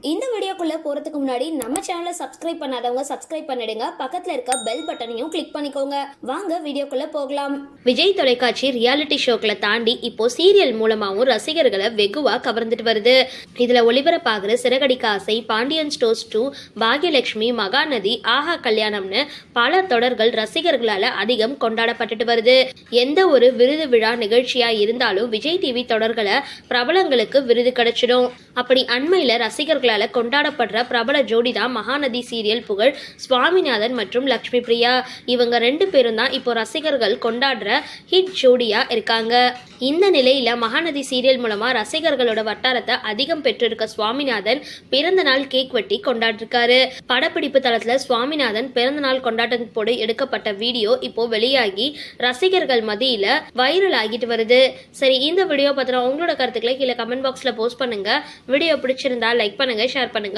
இந்த வீடியோக்குள்ளே போறதுக்கு முன்னாடி நம்ம சேனலை சப்ஸ்கிரைப் பண்ணாதவங்க சப்ஸ்கிரைப் பண்ணிடுங்க. பக்கத்துல இருக்க பெல் பட்டனையும் கிளிக் பண்ணிக்கோங்க. வாங்க வீடியோக்குள்ள போகலாம். விஜய் தொலைக்காட்சி ரியாலிட்டி ஷோக்களை தாண்டி இப்போ சீரியல் மூலமாவும் ரசிகர்களை வெகுவா கவர்ந்துட்டு வருது. இதுல ஒளிபரப்பாகிற சிறகடிக்க ஆசை பாண்டியன் ஸ்டோர்ஸ் டூ பாக்யலட்சுமி மகாநதி ஆஹா கல்யாணம்னு பல தொடர்கள் ரசிகர்களால அதிகம் கொண்டாடப்பட்டுட்டு வருது. எந்த ஒரு விருது விழா நிகழ்ச்சியா இருந்தாலும் விஜய் டிவி தொடர்களை பிரபலங்களுக்கு விருது கிடைச்சிடும். அப்படி அண்மையில ரசிகர்களால கொண்டாடப்படுற பிரபல ஜோடி தான் மகாநதி சீரியல் புகழ் சுவாமிநாதன் மற்றும் லக்ஷ்மி பிரியா. இவங்க ரெண்டு பேரும் தான் இப்போ ரசிகர்கள் கொண்டாடுற ஹிட் ஜோடியா இருக்காங்க. இந்த நிலையில மகாநதி சீரியல் மூலமா ரசிகர்களோட வட்டாரத்தை அதிகம் பெற்றிருக்க சுவாமிநாதன் பிறந்த நாள் கேக் வெட்டி கொண்டாடிருக்காரு. படப்பிடிப்பு தளத்துல சுவாமிநாதன் பிறந்த நாள் கொண்டாட்டத்தோடு எடுக்கப்பட்ட வீடியோ இப்போ வெளியாகி ரசிகர்கள் மத்தியில வைரல் ஆகிட்டு வருது. சரி இந்த வீடியோ பத்தின உங்களோட கருத்துக்களை கீழே கமெண்ட் பாக்ஸ்ல போஸ்ட் பண்ணுங்க. வீடியோ பிடிச்சிருந்தா லைக் பண்ணுங்க ஷேர் பண்ணுங்க.